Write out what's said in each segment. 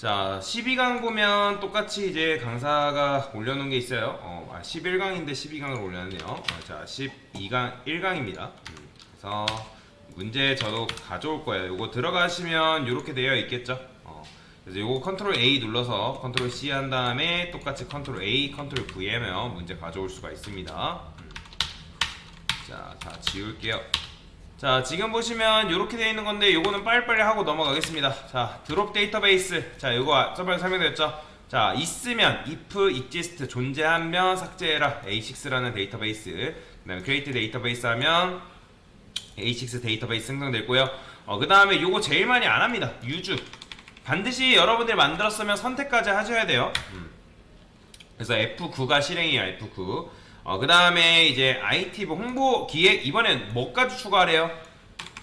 자, 12강 보면 똑같이 이제 강사가 올려놓은 게 있어요. 어, 아, 11강인데 12강을 올렸네요. 어, 자, 12강 1강입니다. 그래서 문제 저도 가져올 거예요. 이거 들어가시면 이렇게 되어 있겠죠. 어, 그래서 이거 컨트롤 A 눌러서 컨트롤 C 한 다음에 똑같이 컨트롤 A, 컨트롤 V 하면 문제 가져올 수가 있습니다. 음. 자, 다 지울게요. 자 지금 보시면 이렇게 되어 있는 건데 요거는 빨리빨리 하고 넘어가겠습니다. 자 드롭 데이터베이스. 자 요거 저번에 설명드렸죠? 자 있으면 if exist 존재하면 삭제해라. A6라는 데이터베이스. 그 다음에 create 데이터베이스 하면 a6 데이터베이스 생성되고요. 어, 그 다음에 요거 제일 많이 안 합니다. 유주. 반드시 여러분들이 만들었으면 선택까지 하셔야 돼요. 음. 그래서 F9가 실행이에요 F9 어, 그 다음에 이제 IT 부 홍보 기획 이번엔 뭐까지 추가하래요?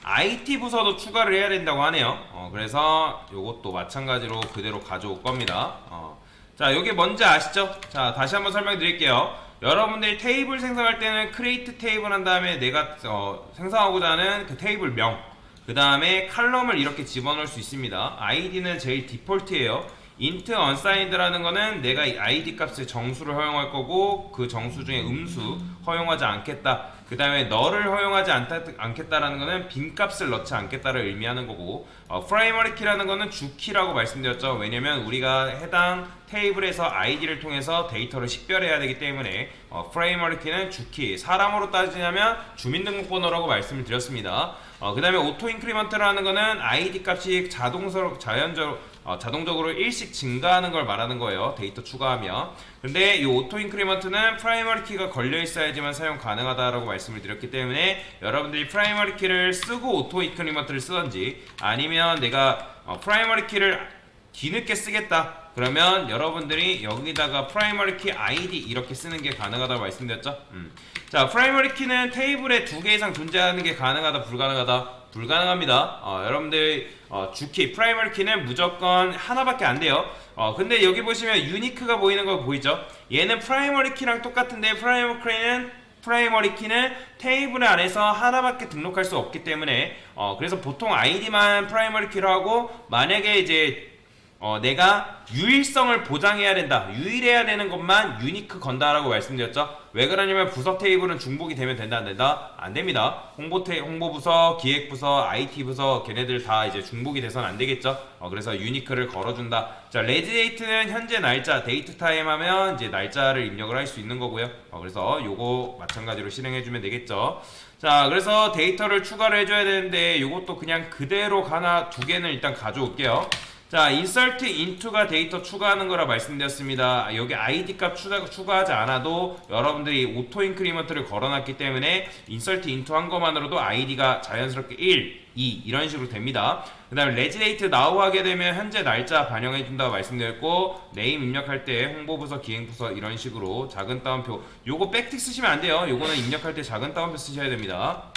IT 부서도 추가를 해야 된다고 하네요. 어, 그래서 요것도 마찬가지로 그대로 가져올 겁니다. 어. 자, 요게 뭔지 아시죠? 자, 다시 한번 설명드릴게요. 여러분들이 테이블 생성할 때는 create 테이블 한 다음에 내가 어, 생성하고자 하는 그 테이블 명, 그 다음에 칼럼을 이렇게 집어넣을 수 있습니다. 아이디는 제일 디폴트예요. Int unsigned라는 거는 내가 이 id 값의 정수를 허용할 거고 그 정수 중에 음수 허용하지 않겠다. 그 다음에 너를 허용하지 않다, 않겠다라는 거는 빈 값을 넣지 않겠다를 의미하는 거고 어, 프라이머리 키라는 거는 주키라고 말씀드렸죠. 왜냐면 우리가 해당 테이블에서 아이디를 통해서 데이터를 식별해야 되기 때문에 어, 프라이머리 키는 주키 사람으로 따지냐면 주민등록번호라고 말씀을 드렸습니다. 어, 그 다음에 오토 인크리먼트라는 거는 아이디 값이 자동적으로 자연적으로 어, 자동적으로 일씩 증가하는 걸 말하는 거예요. 데이터 추가하면. 근데 이 오토 인크리먼트는 프라이머리 키가 걸려 있어야지만 사용 가능하다라고 말씀을 드렸기 때문에 여러분들이 프라이머리 키를 쓰고 오토 인크리먼트를 쓰던지 아니면 내가 어, 프라이머리 키를 뒤늦게 쓰겠다. 그러면 여러분들이 여기다가 프라이머리 키 아이디 이렇게 쓰는 게 가능하다고 말씀드렸죠. 음. 자, 프라이머리 키는 테이블에 두 개 이상 존재하는 게 가능하다, 불가능하다. 불가능합니다. 어, 여러분들 어, 주키 프라이머리 키는 무조건 하나밖에 안 돼요. 어, 근데 여기 보시면 유니크가 보이는 거 보이죠? 얘는 프라이머리 키랑 똑같은데 프라이머리 키는 프라이머리 키는 테이블 안에서 하나밖에 등록할 수 없기 때문에 어, 그래서 보통 아이디만 프라이머리 키로 하고 만약에 이제 어, 내가 유일성을 보장해야 된다. 유일해야 되는 것만 유니크 건다라고 말씀드렸죠. 왜 그러냐면 부서 테이블은 중복이 되면 된다 안 된다? 안 됩니다. 홍보 테 홍보 부서, 기획 부서, IT 부서 걔네들 다 이제 중복이 돼서는 안 되겠죠. 어, 그래서 유니크를 걸어준다. 자, 레지 데이트는 현재 날짜, 데이트 타임 하면 이제 날짜를 입력을 할 수 있는 거고요. 어, 그래서 요거 마찬가지로 실행해 주면 되겠죠. 자, 그래서 데이터를 추가를 해줘야 되는데 요것도 그냥 그대로 하나 두 개는 일단 가져올게요. 자, insert into가 데이터 추가하는 거라 말씀드렸습니다. 여기 id 값 추가, 추가하지 않아도 여러분들이 오토 인크리먼트를 걸어놨기 때문에 insert into 한 것만으로도 id가 자연스럽게 1, 2 이런 식으로 됩니다. 그 다음에 레지데이트 나우 하게 되면 현재 날짜 반영해 준다고 말씀드렸고 네임 입력할 때 홍보부서, 기행부서 이런 식으로 작은 따옴표 요거 백틱 쓰시면 안 돼요. 요거는 입력할 때 작은 따옴표 쓰셔야 됩니다.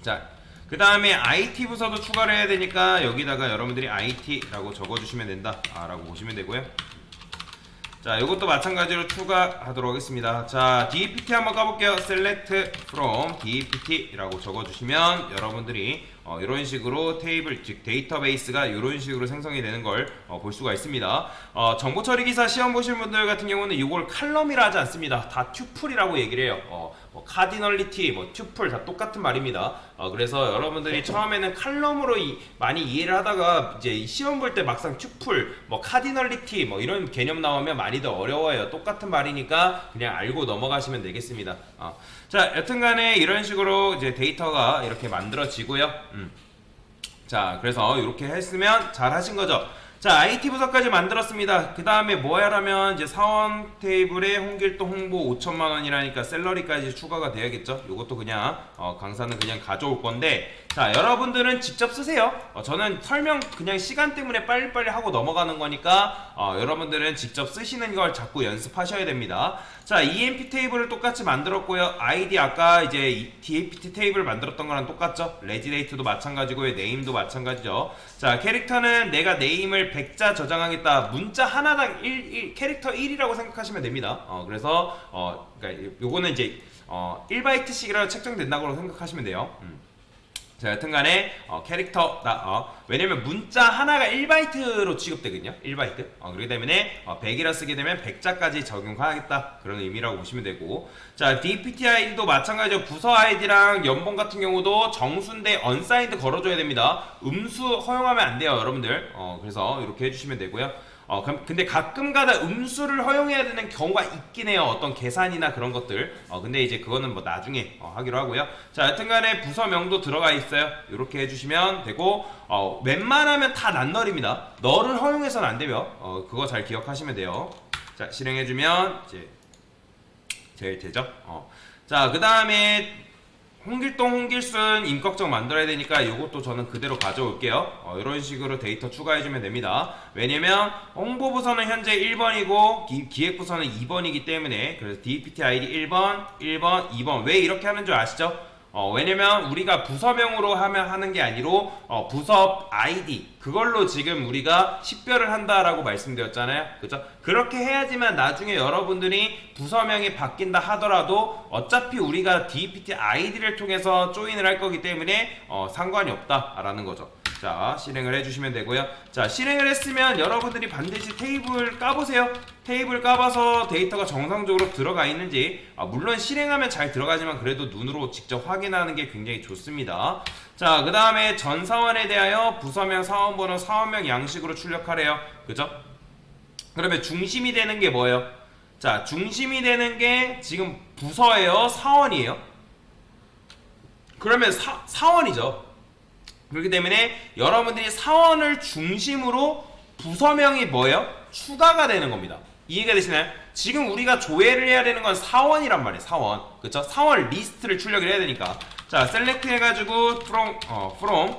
자, 그 다음에 IT 부서도 추가를 해야 되니까 여기다가 여러분들이 IT라고 적어주시면 된다. 아, 라고 보시면 되고요. 자 이것도 마찬가지로 추가하도록 하겠습니다. 자 DPT 한번 까볼게요. Select from DPT 라고 적어주시면 여러분들이 어, 이런 식으로 테이블 즉 데이터베이스가 이런 식으로 생성이 되는 걸볼 수가 있습니다 어, 정보 처리 기사 시험 보실 분들 같은 경우는 이걸 칼럼이라 하지 않습니다 다 튜플이라고 얘기를 해요 어, 뭐 카디널리티, 뭐 튜플 다 똑같은 말입니다. 어, 그래서 여러분들이 처음에는 칼럼으로 이, 많이 이해를 하다가 이제 시험 볼 때 막상 튜플, 뭐 카디널리티, 뭐 이런 개념 나오면 많이 더 어려워요. 똑같은 말이니까 그냥 알고 넘어가시면 되겠습니다. 어. 자, 여튼간에 이런 식으로 이제 데이터가 이렇게 만들어지고요. 음. 자, 그래서 이렇게 했으면 잘 하신 거죠. 자, IT 부서까지 만들었습니다. 그 다음에 뭐 하라면 이제 사원 테이블에 홍길동 홍보 5천만 원이라니까 셀러리까지 추가가 돼야겠죠. 이것도 그냥 어, 강사는 그냥 가져올 건데 자, 여러분들은 직접 쓰세요. 어, 저는 설명 그냥 시간 때문에 빨리빨리 하고 넘어가는 거니까 어, 여러분들은 직접 쓰시는 걸 자꾸 연습하셔야 됩니다. 자, EMP 테이블을 똑같이 만들었고요. 아이디 아까 이제 이 DAPT 테이블 만들었던 거랑 똑같죠. 레지데이트도 마찬가지고요. 네임도 마찬가지죠. 자, 캐릭터는 내가 네임을 100자 저장하겠다. 문자 하나당 1, 1 캐릭터 1이라고 생각하시면 됩니다. 어, 그래서 어, 그러니까 요거는 이제 어, 1바이트씩이라고 책정된다고 생각하시면 돼요. 음. 자, 여튼간에 어, 캐릭터 나 어, 왜냐면 문자 하나가 1바이트로 취급되거든요. 1바이트. 어, 그렇기 때문에 어, 100이라 쓰게 되면 100자까지 적용하겠다 그런 의미라고 보시면 되고 자 DPT 아이디도 마찬가지로 부서 아이디랑 연봉 같은 경우도 정수인데 언사인드 걸어줘야 됩니다. 음수 허용하면 안 돼요, 여러분들. 어, 그래서 이렇게 해주시면 되고요. 어, 그- 근데 가끔가다 음수를 허용해야 되는 경우가 있긴 해요. 어떤 계산이나 그런 것들. 어, 근데 이제 그거는 뭐 나중에 어, 하기로 하고요. 자, 여튼간에 부서명도 들어가 있어요. 이렇게 해주시면 되고, 어, 웬만하면 다 낱널입니다. 널을 허용해서는 안 되며, 어, 그거 잘 기억하시면 돼요. 자, 실행해주면 이제 제일 되죠. 어. 자, 그 다음에 홍길동, 홍길순 임꺽정 만들어야 되니까 이것도 저는 그대로 가져올게요. 어, 이런 식으로 데이터 추가해주면 됩니다. 왜냐면 홍보부서는 현재 1번이고 기 획부서는 2번이기 때문에 그래서 DPT ID 1번, 1번, 2번 왜 이렇게 하는 줄 아시죠? 어, 왜냐면 우리가 부서명으로 하면 하는 게 아니로 어, 부서 아이디 그걸로 지금 우리가 식별을 한다라고 말씀드렸잖아요. 그죠? 그렇게 해야지만 나중에 여러분들이 부서명이 바뀐다 하더라도 어차피 우리가 DPT 아이디를 통해서 조인을 할 거기 때문에 어, 상관이 없다라는 거죠. 자, 실행을 해주시면 되고요. 자, 실행을 했으면 여러분들이 반드시 테이블 까보세요. 테이블 까봐서 데이터가 정상적으로 들어가 있는지, 아, 물론 실행하면 잘 들어가지만 그래도 눈으로 직접 확인하는 게 굉장히 좋습니다. 자, 그 다음에 전 사원에 대하여 부서명, 사원번호, 사원명 양식으로 출력하래요. 그죠? 그러면 중심이 되는 게 뭐예요? 자, 중심이 되는 게 지금 부서예요? 사원이에요? 그러면 사, 사원이죠. 그렇기 때문에 여러분들이 사원을 중심으로 부서명이 뭐예요? 추가가 되는 겁니다. 이해가 되시나요? 지금 우리가 조회를 해야 되는 건 사원이란 말이에요. 사원. 그쵸? 사원 리스트를 출력을 해야 되니까. 자, 셀렉트 해가지고 from, 어, from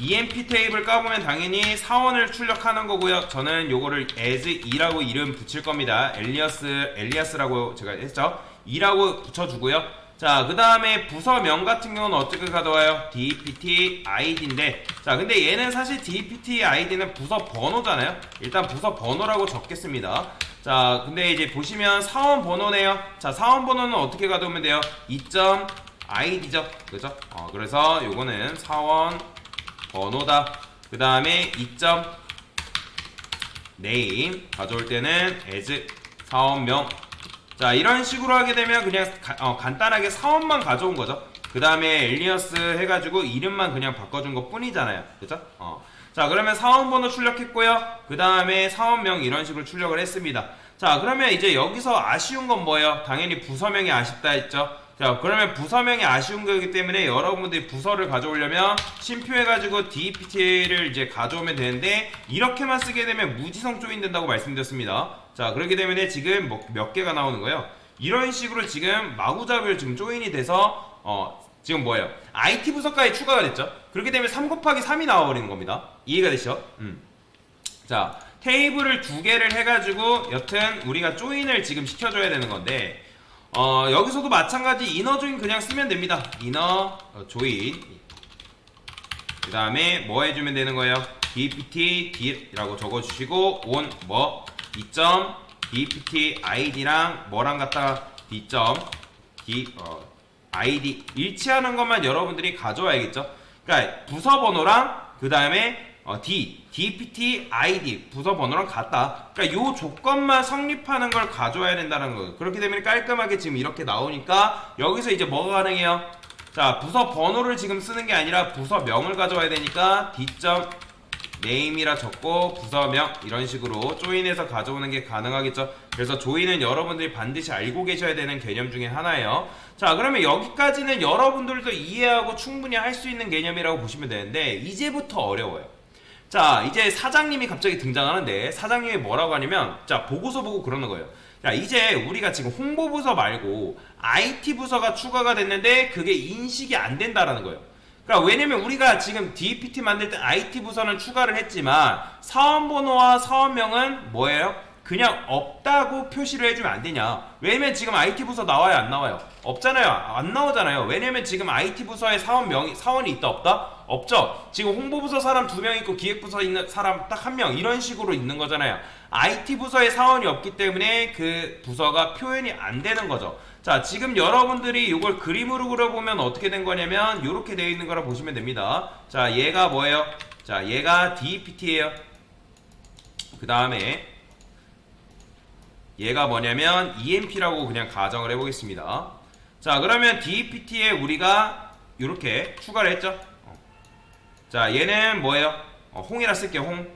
EMP 테이블 까보면 당연히 사원을 출력하는 거고요. 저는 요거를 as 2라고 이름 붙일 겁니다. 엘리어스, 엘리아스라고 제가 했죠. 2라고 붙여주고요. 자, 그 다음에 부서명 같은 경우는 어떻게 가져와요? DPT ID인데, 자, 근데 얘는 사실 DPT ID는 부서 번호잖아요? 일단 부서 번호라고 적겠습니다. 자, 근데 이제 보시면 사원 번호네요. 자, 사원 번호는 어떻게 가져오면 돼요? 2점 ID죠. 그죠? 어, 그래서 요거는 사원 번호다. 그 다음에 2점 name 가져올 때는 as 사원명 자 이런 식으로 하게 되면 그냥 가- 어, 간단하게 사원만 가져온 거죠 그 다음에 엘리어스 해가지고 이름만 그냥 바꿔준 것 뿐이잖아요 그죠? 어. 자 그러면 사원번호 출력했고요 그 다음에 사원명 이런 식으로 출력을 했습니다 자 그러면 이제 여기서 아쉬운 건 뭐예요? 당연히 부서명이 아쉽다 했죠 자 그러면 부서명이 아쉬운 거기 때문에 여러분들이 부서를 가져오려면 심표해가지고 DPT를 이제 가져오면 되는데 이렇게만 쓰게 되면 무지성 조인 된다고 말씀드렸습니다. 자 그렇기 때문에 지금 뭐 몇 개가 나오는 거예요? 이런 식으로 지금 마구잡이로 지금 조인이 돼서 어 지금 뭐예요? IT 부서까지 추가가 됐죠? 그렇게 되면 3 곱하기 3이 나와버리는 겁니다. 이해가 되시죠? 음. 자 테이블을 두 개를 해가지고 여튼 우리가 조인을 지금 시켜줘야 되는 건데 어, 여기서도 마찬가지 이너 조인 그냥 쓰면 됩니다. 이너 어, 조인. 그 다음에 뭐 해주면 되는 거예요? dpt d라고 적어주시고 on 뭐 2점 dpt id랑 뭐랑 갖다가 d 점 d 어, id 일치하는 것만 여러분들이 가져와야겠죠. 그러니까 부서 번호랑 그 다음에 어, D, DPT, ID 부서 번호랑 같다. 그러니까 요 조건만 성립하는 걸 가져와야 된다는 거예요. 그렇게 되면 깔끔하게 지금 이렇게 나오니까 여기서 이제 뭐가 가능해요? 자, 부서 번호를 지금 쓰는 게 아니라 부서 명을 가져와야 되니까 D. name이라 적고 부서명 이런 식으로 조인해서 가져오는 게 가능하겠죠. 그래서 조인은 여러분들이 반드시 알고 계셔야 되는 개념 중에 하나예요. 자, 그러면 여기까지는 여러분들도 이해하고 충분히 할 수 있는 개념이라고 보시면 되는데 이제부터 어려워요. 자, 이제 사장님이 갑자기 등장하는데 사장님이 뭐라고 하냐면 자, 보고서 보고 그러는 거예요. 자, 이제 우리가 지금 홍보 부서 말고 IT 부서가 추가가 됐는데 그게 인식이 안 된다라는 거예요. 그러니까 왜냐면 우리가 지금 DPT 만들 때 IT 부서는 추가를 했지만 사원 번호와 사원명은 뭐예요? 그냥 없다고 표시를 해주면 안 되냐? 왜냐면 지금 IT 부서 나와요, 안 나와요? 없잖아요, 안 나오잖아요. 왜냐면 지금 IT 부서에 사원 명 사원이 있다 없다? 없죠. 지금 홍보 부서 사람 두 명 있고 기획 부서 있는 사람 딱 한 명 이런 식으로 있는 거잖아요. IT 부서에 사원이 없기 때문에 그 부서가 표현이 안 되는 거죠. 자, 지금 여러분들이 이걸 그림으로 그려보면 어떻게 된 거냐면 이렇게 되어 있는 거라 보시면 됩니다. 자, 얘가 뭐예요? 자, 얘가 DPT예요. 그 다음에 얘가 뭐냐면 EMP라고 그냥 가정을 해보겠습니다. 자, 그러면 DPT에 우리가 이렇게 추가를 했죠. 어. 자, 얘는 뭐예요? 어, 홍이라 쓸게요, 홍.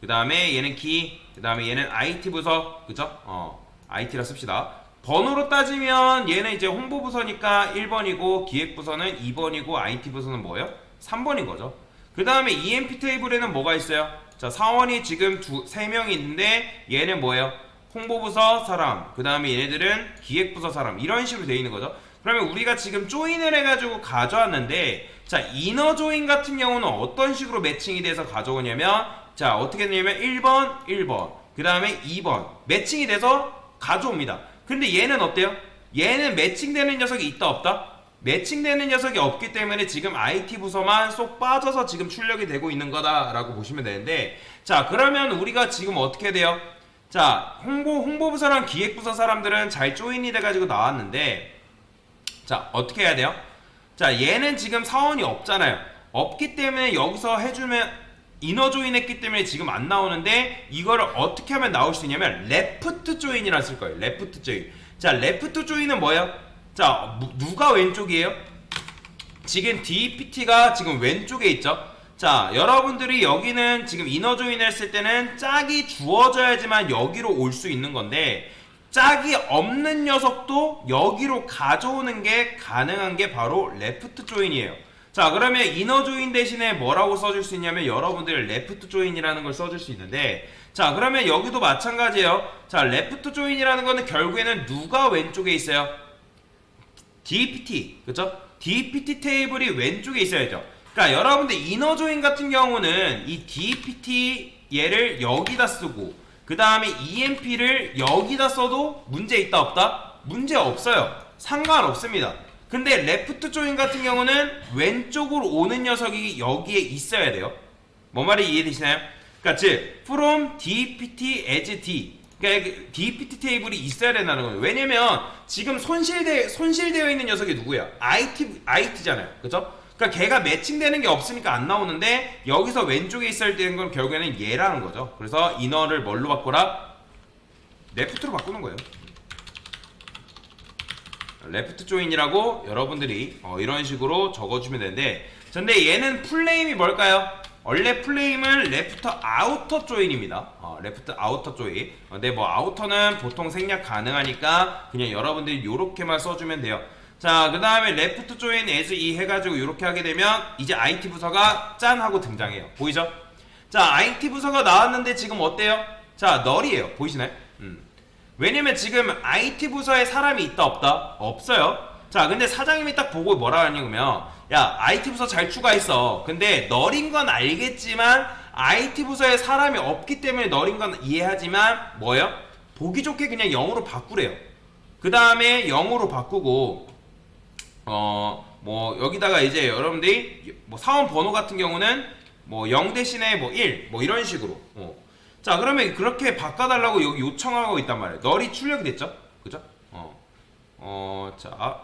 그 다음에 얘는 기, 그 다음에 얘는 IT 부서, 그죠? 어, IT라 씁시다. 번호로 따지면 얘는 이제 홍보 부서니까 1번이고 기획 부서는 2번이고 IT 부서는 뭐예요? 3번인 거죠. 그 다음에 EMP 테이블에는 뭐가 있어요? 자, 사원이 지금 두, 세 명이 있는데 얘는 뭐예요? 홍보부서 사람, 그 다음에 얘네들은 기획부서 사람 이런 식으로 되어 있는 거죠. 그러면 우리가 지금 조인을 해가지고 가져왔는데 자 이너 조인 같은 경우는 어떤 식으로 매칭이 돼서 가져오냐면 자 어떻게 되냐면 1번, 1번, 그 다음에 2번 매칭이 돼서 가져옵니다. 근데 얘는 어때요? 얘는 매칭되는 녀석이 있다 없다? 매칭되는 녀석이 없기 때문에 지금 IT 부서만 쏙 빠져서 지금 출력이 되고 있는 거다라고 보시면 되는데 자 그러면 우리가 지금 어떻게 돼요? 자 홍보 홍보부서랑 기획부서 사람들은 잘 조인이 돼가지고 나왔는데 자 어떻게 해야 돼요? 자 얘는 지금 사원이 없잖아요. 없기 때문에 여기서 해주면 이너 조인 했기 때문에 지금 안 나오는데 이거를 어떻게 하면 나올 수 있냐면 레프트 조인이라 쓸 거예요. 레프트 조인. 자 레프트 조인은 뭐예요? 자 무- 누가 왼쪽이에요? 지금 DPT가 지금 왼쪽에 있죠. 자, 여러분들이 여기는 지금 이너 조인 했을 때는 짝이 주어져야지만 여기로 올 수 있는 건데 짝이 없는 녀석도 여기로 가져오는 게 가능한 게 바로 레프트 조인이에요. 자, 그러면 이너 조인 대신에 뭐라고 써줄 수 있냐면 여러분들 레프트 조인이라는 걸 써줄 수 있는데 자, 그러면 여기도 마찬가지예요. 자, 레프트 조인이라는 거는 결국에는 누가 왼쪽에 있어요? DPT 그죠? DPT 테이블이 왼쪽에 있어야죠. 그러니까 여러분들 이너 조인 같은 경우는 이 DPT 얘를 여기다 쓰고 그 다음에 EMP를 여기다 써도 문제 있다 없다? 문제 없어요. 상관없습니다. 근데 레프트 조인 같은 경우는 왼쪽으로 오는 녀석이 여기에 있어야 돼요. 뭐 말이 이해되시나요? 그러니까 즉 from DPT as D 그러니까 그 DPT 테이블이 있어야 된다는 거예요. 왜냐면 지금 손실되 손실되어 있는 녀석이 누구야? IT IT잖아요. 그죠? 그러니까 걔가 매칭되는 게 없으니까 안 나오는데 여기서 왼쪽에 있어야 되는 건 결국에는 얘라는 거죠. 그래서 인어를 뭘로 바꾸라? 레프트로 바꾸는 거예요. 레프트 조인이라고 여러분들이 어, 이런 식으로 적어주면 되는데 근데 얘는 풀네임이 뭘까요? 원래 풀네임은 레프트 아우터 조인입니다. 어, 레프트 아우터 조인. 어, 근데 뭐 아우터는 보통 생략 가능하니까 그냥 여러분들이 이렇게만 써주면 돼요. 자, 그 다음에 레프트 조인 as 이 해가지고 이렇게 하게 되면 이제 IT 부서가 짠 하고 등장해요. 보이죠? 자, IT 부서가 나왔는데 지금 어때요? 자, 널이에요. 보이시나요? 음. 왜냐면 지금 IT 부서에 사람이 있다 없다? 없어요. 자, 근데 사장님이 딱 보고 뭐라 하냐면 야, IT 부서 잘 추가했어. 근데 널인 건 알겠지만 IT 부서에 사람이 없기 때문에 널인 건 이해하지만 뭐예요? 보기 좋게 그냥 0으로 바꾸래요. 그 다음에 0으로 바꾸고 어 뭐 여기다가 이제 여러분들이 뭐 사원 번호 같은 경우는 뭐 0 대신에 뭐 1 뭐 이런 식으로. 어. 자 그러면 그렇게 바꿔달라고 여기 요청하고 있단 말이에요. 널이 출력이 됐죠? 그죠? 어어자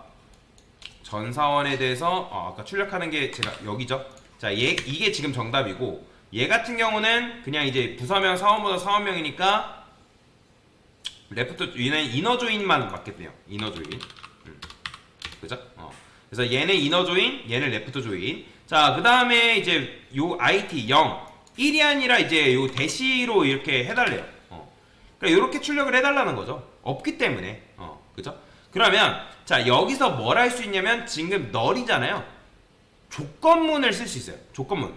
전사원에 대해서 어, 아까 출력하는 게 제가 여기죠? 자 얘 이게 지금 정답이고 얘 같은 경우는 그냥 이제 부서명 사원보다 사원명이니까 레프트 얘는 이너 조인만 맞겠네요. 이너 조인. 음. 그죠? 어. 그래서 얘는 이너 조인, 얘는 레프트 조인. 자, 그 다음에 이제 요 IT 0, 1이 아니라 이제 요 대시로 이렇게 해달래요. 어. 그러니까 이렇게 출력을 해달라는 거죠. 없기 때문에. 어, 그죠? 그러면 자 여기서 뭘 할 수 있냐면 지금 널이잖아요. 조건문을 쓸 수 있어요. 조건문.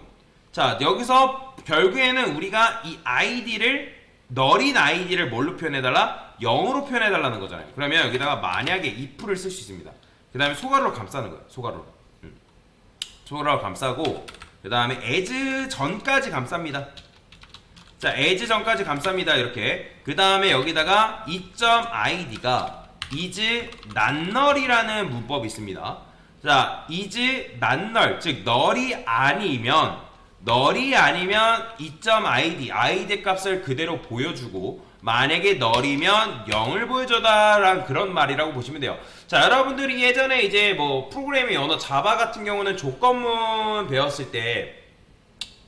자 여기서 결국에는 우리가 이 아이디를 널인 아이디를 뭘로 표현해달라? 0으로 표현해달라는 거잖아요. 그러면 여기다가 만약에 if를 쓸 수 있습니다. 그 다음에 소가루로 감싸는 거예요. 소가루로. 음. 소가루로 감싸고 그 다음에 as 전까지 감쌉니다. 자, as 전까지 감쌉니다. 이렇게. 그 다음에 여기다가 이.id가 is 난널이라는 문법이 있습니다. 자, is 난널, 즉 널이 아니면 널이 아니면 이.id, id 값을 그대로 보여주고 만약에 널이면 0을 보여줘다라는 그런 말이라고 보시면 돼요. 자, 여러분들이 예전에 이제 뭐 프로그래밍 언어 자바 같은 경우는 조건문 배웠을 때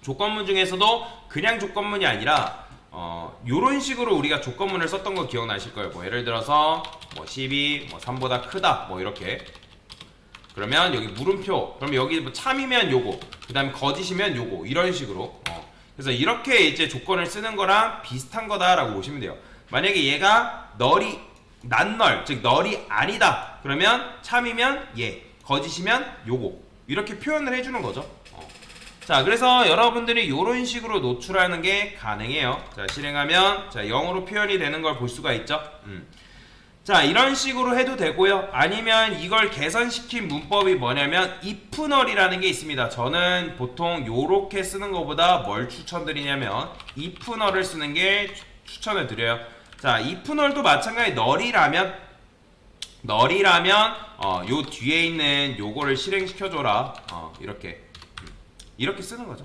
조건문 중에서도 그냥 조건문이 아니라 어 요런 식으로 우리가 조건문을 썼던 거 기억나실 거예요. 뭐 예를 들어서 뭐 12, 뭐 3보다 크다, 뭐 이렇게. 그러면 여기 물음표, 그럼 여기 뭐 참이면 요거, 그 다음에 거짓이면 요거 이런 식으로. 어. 그래서 이렇게 이제 조건을 쓰는 거랑 비슷한 거다라고 보시면 돼요. 만약에 얘가 널이 난널, 즉 널이 아니다. 그러면 참이면 얘, 거짓이면 요거 이렇게 표현을 해주는 거죠. 어. 자, 그래서 여러분들이 이런 식으로 노출하는 게 가능해요. 자, 실행하면 자 0으로 표현이 되는 걸 볼 수가 있죠. 음. 자, 이런 식으로 해도 되고요. 아니면 이걸 개선시킨 문법이 뭐냐면 ifNull이라는 게 있습니다. 저는 보통 요렇게 쓰는 것보다 뭘 추천드리냐면 ifNull을 쓰는 게 추- 추천을 드려요. 자, ifNull도 마찬가지 널이라면 널이라면 어, 요 뒤에 있는 요거를 실행시켜줘라. 어, 이렇게 음. 이렇게 쓰는 거죠.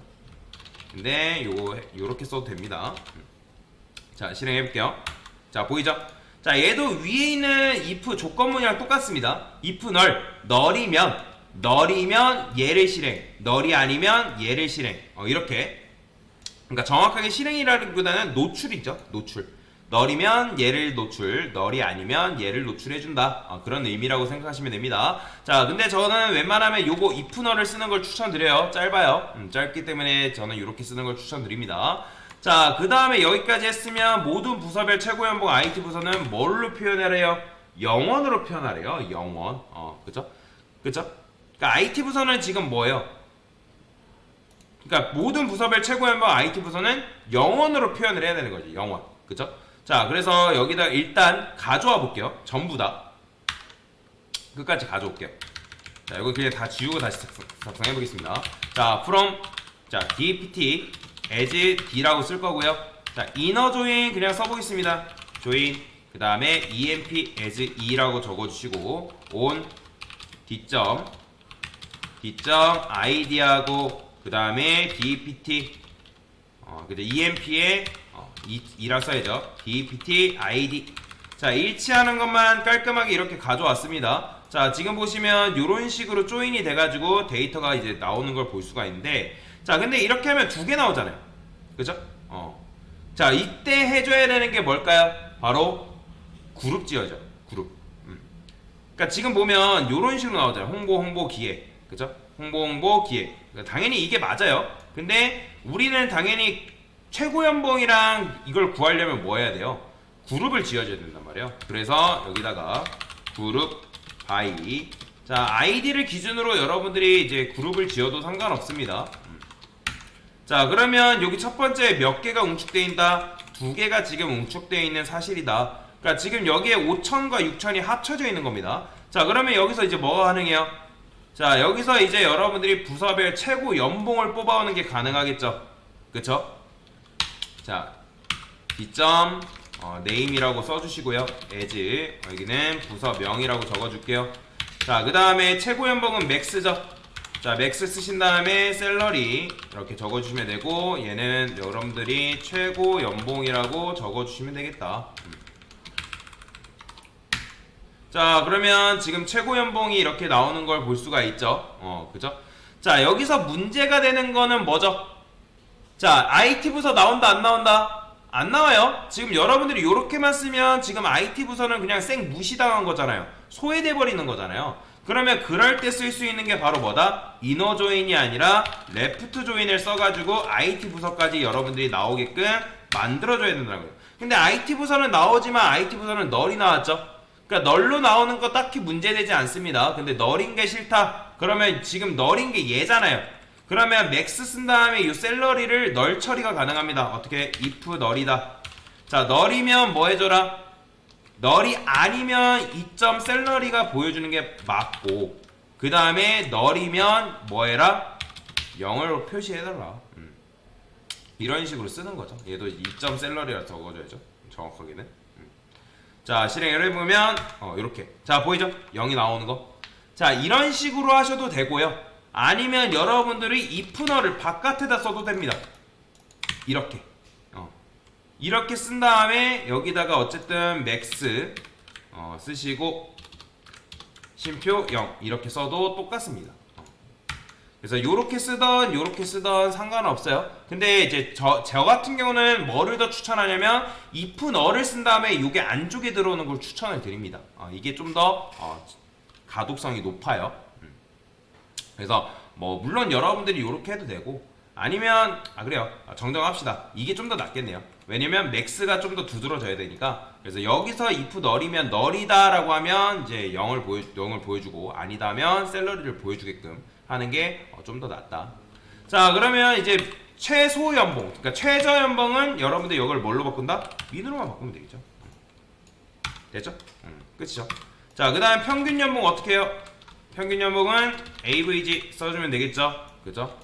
근데 요거 요렇게 써도 됩니다. 음. 자, 실행해 볼게요. 자, 보이죠? 자, 얘도 위에 있는 if 조건문이랑 똑같습니다. if 널 널이면 널이면 얘를 실행, 널이 아니면 얘를 실행. 어, 이렇게. 그러니까 정확하게 실행이라기보다는 노출이죠. 노출. 널이면 얘를 노출, 널이 아니면 얘를 노출해준다. 어, 그런 의미라고 생각하시면 됩니다. 자, 근데 저는 웬만하면 요거 if 널을 쓰는 걸 추천드려요. 짧아요. 음, 짧기 때문에 저는 이렇게 쓰는 걸 추천드립니다. 자, 그 다음에 여기까지 했으면 모든 부서별 최고 연봉 IT 부서는 뭘로 표현하래요? 영원으로 표현하래요. 영원. 어, 그죠? 그죠? 그러니까 IT 부서는 지금 뭐예요? 그러니까 모든 부서별 최고 연봉 IT 부서는 영원으로 표현을 해야 되는 거지. 영원. 그죠? 자, 그래서 여기다 일단 가져와 볼게요. 전부 다. 끝까지 가져올게요. 자, 이거 그냥 다 지우고 다시 작성, 작성해 보겠습니다. 자, from 자, dpt as d라고 쓸 거고요. 자, inner join 그냥 써 보겠습니다. join 그 다음에 emp as e라고 적어 주시고 on 뒷점 뒷점 id하고 그 다음에 dpt 어, 근데 emp에 어, 이, 이라 써야죠. dpt id. 자, 일치하는 것만 깔끔하게 이렇게 가져왔습니다. 자, 지금 보시면 이런 식으로 조인이 돼가지고 데이터가 이제 나오는 걸 볼 수가 있는데, 자, 근데 이렇게 하면 두 개 나오잖아요. 그죠? 어. 자, 이때 해줘야 되는 게 뭘까요? 바로 그룹 지어죠. 그룹. 음. 그러니까 지금 보면 이런 식으로 나오잖아요. 홍보, 홍보, 기획. 그죠? 홍보, 홍보, 기획. 그러니까 당연히 이게 맞아요. 근데 우리는 당연히 최고 연봉이랑 이걸 구하려면 뭐 해야 돼요? 그룹을 지어줘야 된단 말이에요. 그래서 여기다가 그룹 바이 자 아이디를 기준으로 여러분들이 이제 그룹을 지어도 상관없습니다. 음. 자 그러면 여기 첫 번째 몇 개가 응축되어 있다? 두 개가 지금 응축되어 있는 사실이다. 그러니까 지금 여기에 5천과 6천이 합쳐져 있는 겁니다. 자 그러면 여기서 이제 뭐가 가능해요? 자 여기서 이제 여러분들이 부서별 최고 연봉을 뽑아오는 게 가능하겠죠. 그쵸? 자 뒷점 어, 네임이라고 써주시고요. as 여기는 부서명이라고 적어줄게요. 자, 그 다음에 최고 연봉은 맥스죠. 자, 맥스 쓰신 다음에 셀러리 이렇게 적어주시면 되고 얘는 여러분들이 최고 연봉이라고 적어주시면 되겠다. 음. 자, 그러면 지금 최고 연봉이 이렇게 나오는 걸 볼 수가 있죠. 어, 그죠? 자, 여기서 문제가 되는 거는 뭐죠? 자, IT 부서 나온다 안 나온다? 안 나와요. 지금 여러분들이 이렇게만 쓰면 지금 IT 부서는 그냥 생 무시당한 거잖아요. 소외돼 버리는 거잖아요. 그러면 그럴 때 쓸 수 있는 게 바로 뭐다? 이너 조인이 아니라 레프트 조인을 써가지고 IT 부서까지 여러분들이 나오게끔 만들어줘야 된다고요. 근데 IT 부서는 나오지만 IT 부서는 널이 나왔죠. 그러니까 널로 나오는 거 딱히 문제되지 않습니다. 근데 널인 게 싫다. 그러면 지금 널인 게 얘잖아요. 그러면 맥스 쓴 다음에 이 셀러리를 널 처리가 가능합니다. 어떻게? if 널이다. 자, 널이면 뭐 해줘라? 널이 아니면 이점 셀러리가 보여주는 게 맞고 그 다음에 널이면 뭐 해라? 0을 표시해달라. 음. 이런 식으로 쓰는 거죠. 얘도 2점 셀러리라 적어줘야죠. 정확하게는. 음. 자 실행을 해보면 어 이렇게 자 보이죠? 0이 나오는 거. 자 이런 식으로 하셔도 되고요. 아니면 여러분들이 이프너를 바깥에다 써도 됩니다. 이렇게. 어. 이렇게 쓴 다음에 여기다가 어쨌든 맥스 어, 쓰시고 심표 0 이렇게 써도 똑같습니다. 어. 그래서 요렇게 쓰던 요렇게 쓰던 상관없어요. 근데 이제 저, 저 같은 경우는 뭐를 더 추천하냐면 if 너를 쓴 다음에 요게 안쪽에 들어오는 걸 추천을 드립니다. 어, 이게 좀더 어, 가독성이 높아요. 음. 그래서 뭐 물론 여러분들이 요렇게 해도 되고 아니면 아 그래요. 아, 정정합시다. 이게 좀 더 낫겠네요. 왜냐면 맥스가 좀 더 두드러져야 되니까. 그래서 여기서 if 널이면 널이다 라고 하면 이제 0을 보여 0을 보여주고 아니다면 셀러리를 보여주게끔 하는 게 좀 더 낫다. 자 그러면 이제 최소 연봉 그러니까 최저 연봉은 여러분들 이걸 뭘로 바꾼다? 민으로만 바꾸면 되겠죠? 됐죠? 음, 끝이죠. 자 그 다음 평균 연봉 어떻게 해요? 평균 연봉은 AVG 써주면 되겠죠? 그죠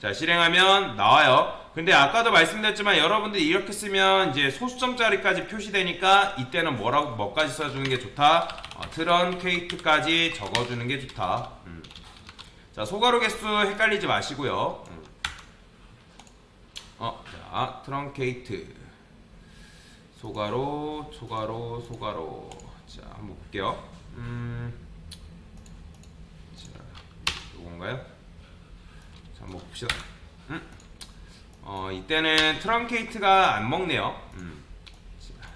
자 실행하면 나와요. 근데 아까도 말씀드렸지만 여러분들이 이렇게 쓰면 이제 소수점짜리까지 표시되니까 이때는 뭐라고 뭐까지 써주는 게 좋다. 어, 트런 케이트까지 적어주는 게 좋다. 음. 자 소가로 개수 헷갈리지 마시고요. 음. 어, 자 트런케이트 소가로 소가로 소가로 자 한번 볼게요. 음, 자 요건가요? 자, 한번 봅시다. 음. 어, 이때는 트렁케이트가 안 먹네요. 음. 자,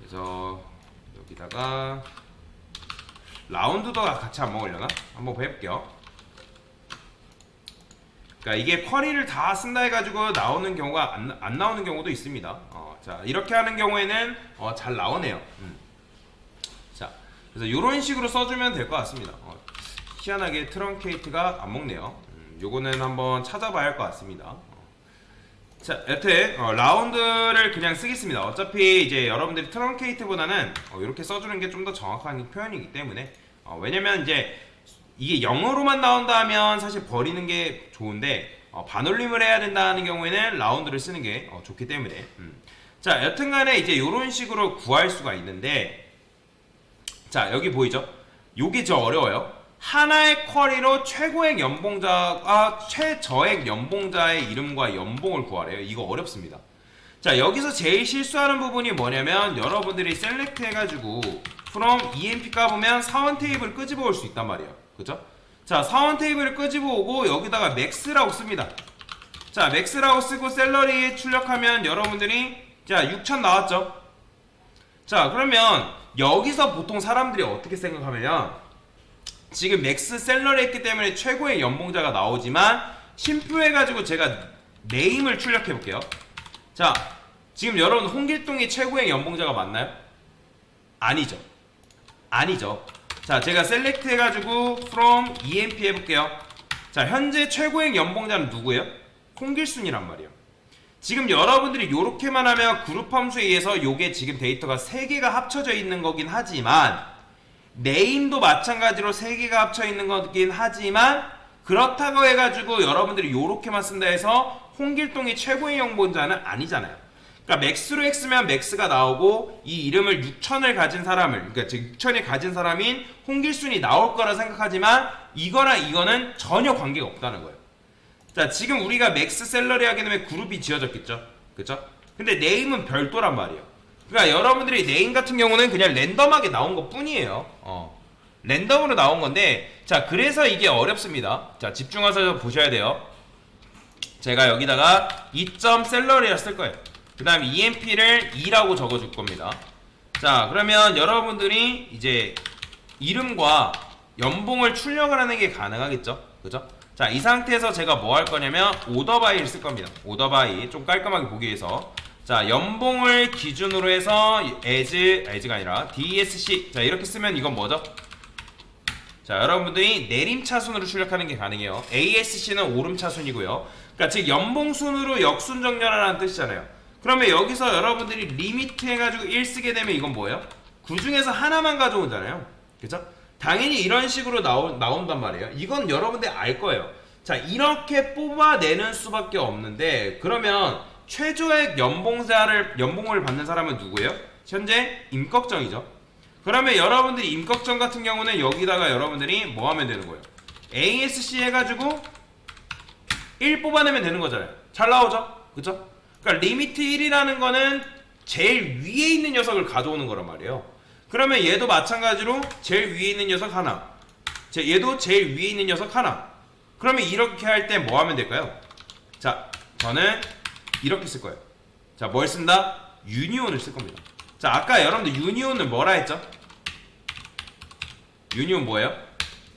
그래서 여기다가 라운드도 같이 안 먹으려나? 한번 해볼게요. 그러니까 이게 쿼리를 다 쓴다 해가지고 나오는 경우가 안, 안 나오는 경우도 있습니다. 어, 자 이렇게 하는 경우에는 어, 잘 나오네요. 음. 자 그래서 이런 식으로 써주면 될 것 같습니다. 어, 희한하게 트렁케이트가 안 먹네요. 음, 요거는 한번 찾아봐야 할 것 같습니다. 어. 자, 여튼 어, 라운드를 그냥 쓰겠습니다. 어차피 이제 여러분들이 트렁케이트보다는 어, 이렇게 써주는 게 좀 더 정확한 표현이기 때문에 어, 왜냐면 이제 이게 영어로만 나온다 하면 사실 버리는 게 좋은데 어, 반올림을 해야 된다는 경우에는 라운드를 쓰는 게 어, 좋기 때문에 음. 자 여튼간에 이제 이런 식으로 구할 수가 있는데 자 여기 보이죠? 요게 저 어려워요. 하나의 쿼리로 최고액 연봉자와 최저액 연봉자의 이름과 연봉을 구하래요. 이거 어렵습니다. 자 여기서 제일 실수하는 부분이 뭐냐면 여러분들이 셀렉트 해가지고 from EMP 까보면 사원 테이블 끄집어 올 수 있단 말이에요. 그죠? 자 사원 테이블을 끄집어 오고 여기다가 맥스라고 씁니다. 자 맥스라고 쓰고 셀러리에 출력하면 여러분들이 자 6천 나왔죠? 자 그러면 여기서 보통 사람들이 어떻게 생각하면 지금 맥스 셀러리 했기 때문에 최고의 연봉자가 나오지만 심표해가지고 제가 네임을 출력해 볼게요. 자 지금 여러분 홍길동이 최고의 연봉자가 맞나요? 아니죠. 아니죠. 자 제가 셀렉트 해가지고 from EMP 해볼게요. 자 현재 최고의 연봉자는 누구예요? 홍길순이란 말이에요. 지금 여러분들이 이렇게만 하면 그룹 함수에 의해서 요게 지금 데이터가 3개가 합쳐져 있는 거긴 하지만 네임도 마찬가지로 3개가 합쳐 있는 거긴 하지만 그렇다고 해가지고 여러분들이 요렇게만 쓴다 해서 홍길동이 최고의 연봉자는 아니잖아요. 그러니까 맥스로 X면 맥스가 나오고 이 이름을 6천을 가진 사람을 그러니까 즉 6천이 가진 사람인 홍길순이 나올 거라 생각하지만 이거랑 이거는 전혀 관계가 없다는 거예요. 자 지금 우리가 맥스 셀러리 하게 되면 그룹이 지어졌겠죠 그쵸? 근데 네임은 별도란 말이에요 그러니까 여러분들이 네임 같은 경우는 그냥 랜덤하게 나온 것 뿐이에요. 어. 랜덤으로 나온 건데 자 그래서 이게 어렵습니다. 자 집중해서 보셔야 돼요. 제가 여기다가 2점 셀러리라 쓸 거예요. 그 다음 EMP를 2라고 적어줄 겁니다. 자 그러면 여러분들이 이제 이름과 연봉을 출력을 하는 게 가능하겠죠? 그죠? 자, 이 상태에서 제가 뭐 할 거냐면 오더바이를 쓸 겁니다. 오더바이 좀 깔끔하게 보기 위해서 자, 연봉을 기준으로 해서 as as가 아니라 dsc 자, 이렇게 쓰면 이건 뭐죠? 자, 여러분들이 내림 차순으로 출력하는 게 가능해요. asc는 오름 차순이고요. 그러니까 즉 연봉 순으로 역순 정렬하라는 뜻이잖아요. 그러면 여기서 여러분들이 리미트 해가지고 1 쓰게 되면 이건 뭐예요? 그 중에서 하나만 가져오잖아요. 그죠? 당연히 이런 식으로 나오, 나온단 말이에요. 이건 여러분들 알 거예요. 자 이렇게 뽑아내는 수밖에 없는데 그러면 최저액 연봉자를 연봉을 받는 사람은 누구예요? 현재 임꺽정이죠. 그러면 여러분들이 임꺽정 같은 경우는 여기다가 여러분들이 뭐 하면 되는 거예요? ASC 해가지고 1 뽑아내면 되는 거잖아요. 잘 나오죠? 그죠? 그러니까 리미트 1이라는 거는 제일 위에 있는 녀석을 가져오는 거란 말이에요. 그러면 얘도 마찬가지로 제일 위에 있는 녀석 하나. 제- 얘도 제일 위에 있는 녀석 하나. 그러면 이렇게 할 때 뭐 하면 될까요? 자, 저는 이렇게 쓸 거예요. 자, 뭘 쓴다? 유니온을 쓸 겁니다. 자, 아까 여러분들 유니온은 뭐라 했죠? 유니온 뭐예요?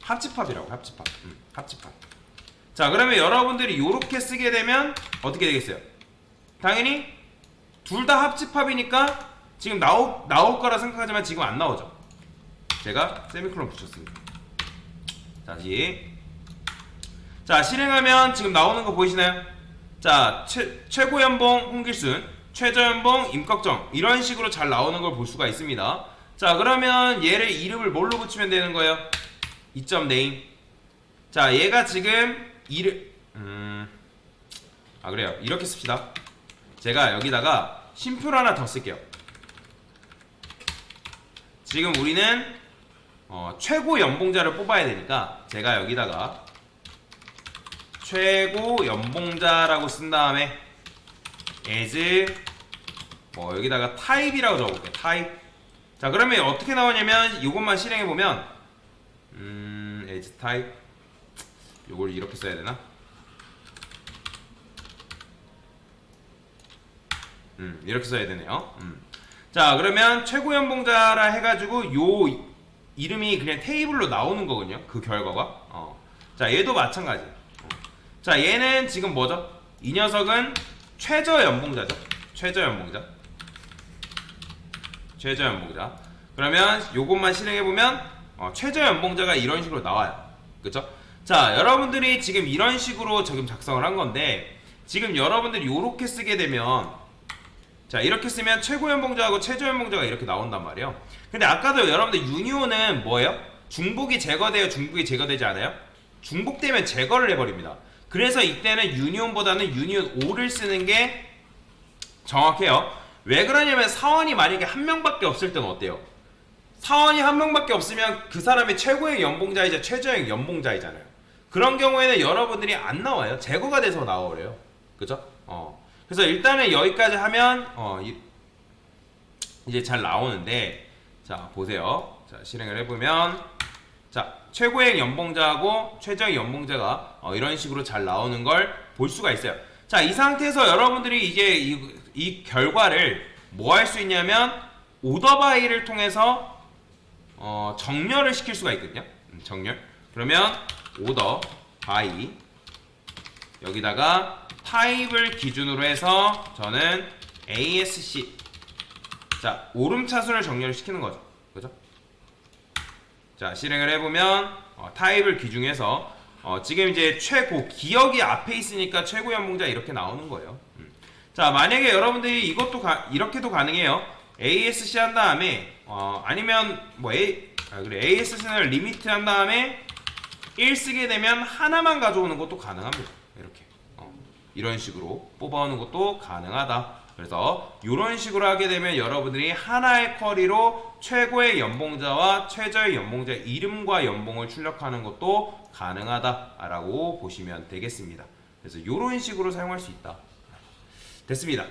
합집합이라고 합집합. 음, 합집합. 자, 그러면 여러분들이 이렇게 쓰게 되면 어떻게 되겠어요? 당연히 둘 다 합집합이니까 지금 나오, 나올 거라 생각하지만 지금 안 나오죠. 제가 세미콜론 붙였습니다. 다시. 자, 실행하면 지금 나오는 거 보이시나요? 자, 최, 최고 연봉 홍길순, 최저 연봉 임꺽정 이런 식으로 잘 나오는 걸 볼 수가 있습니다. 자, 그러면 얘를 이름을 뭘로 붙이면 되는 거예요? 이점 네임. 자, 얘가 지금 이름 음. 아, 그래요. 이렇게 씁시다. 제가 여기다가 심표를 하나 더 쓸게요. 지금 우리는 어, 최고 연봉자를 뽑아야 되니까 제가 여기다가 최고 연봉자라고 쓴 다음에 as 뭐 여기다가 타입이라고 적어볼게요. 타입. 자 그러면 어떻게 나오냐면 이것만 실행해 보면 음 as 타입 요걸 이렇게 써야 되나? 음 이렇게 써야 되네요. 음. 자 그러면 최고 연봉자라 해가지고 요 이름이 그냥 테이블로 나오는 거군요. 그 결과가. 어. 자 얘도 마찬가지. 어. 자 얘는 지금 뭐죠? 이 녀석은 최저 연봉자죠. 최저 연봉자. 최저 연봉자. 그러면 요것만 실행해 보면 어, 최저 연봉자가 이런 식으로 나와요. 그쵸? 자 여러분들이 지금 이런 식으로 지금 작성을 한 건데 지금 여러분들이 요렇게 쓰게 되면 자 이렇게 쓰면 최고 연봉자하고 최저 연봉자가 이렇게 나온단 말이에요. 근데 아까도 여러분들 유니온은 뭐예요? 중복이 제거돼요, 중복이 제거되지 않아요? 중복되면 제거를 해버립니다. 그래서 이때는 유니온보다는 유니온 5를 쓰는 게 정확해요. 왜 그러냐면 사원이 만약에 한 명밖에 없을 때는 어때요? 사원이 한 명밖에 없으면 그 사람이 최고의 연봉자이자 최저의 연봉자이잖아요. 그런 경우에는 여러분들이 안 나와요. 제거가 돼서 나오래요. 그죠? 어. 그래서 일단은 여기까지 하면 어, 이, 이제 잘 나오는데 자 보세요. 자 실행을 해보면 자 최고의 연봉자하고 최저의 연봉자가 어, 이런 식으로 잘 나오는 걸 볼 수가 있어요. 자 이 상태에서 여러분들이 이제 이, 이 결과를 뭐 할 수 있냐면 오더바이를 통해서 어, 정렬을 시킬 수가 있거든요. 음, 정렬. 그러면 오더 바이 여기다가 타입을 기준으로 해서 저는 ASC 자 오름차순을 정렬을 시키는 거죠. 그죠? 자 실행을 해보면 어, 타입을 기준해서 어, 지금 이제 최고 기억이 앞에 있으니까 최고 연봉자 이렇게 나오는 거예요. 음. 자 만약에 여러분들이 이것도 가, 이렇게도 가능해요. ASC 한 다음에 어, 아니면 뭐 A 아, 그래 ASC는 리미트 한 다음에 1 쓰게 되면 하나만 가져오는 것도 가능합니다. 이렇게 어, 이런 식으로 뽑아오는 것도 가능하다. 그래서 이런 식으로 하게 되면 여러분들이 하나의 쿼리로 최고의 연봉자와 최저의 연봉자 이름과 연봉을 출력하는 것도 가능하다라고 보시면 되겠습니다. 그래서 이런 식으로 사용할 수 있다. 됐습니다.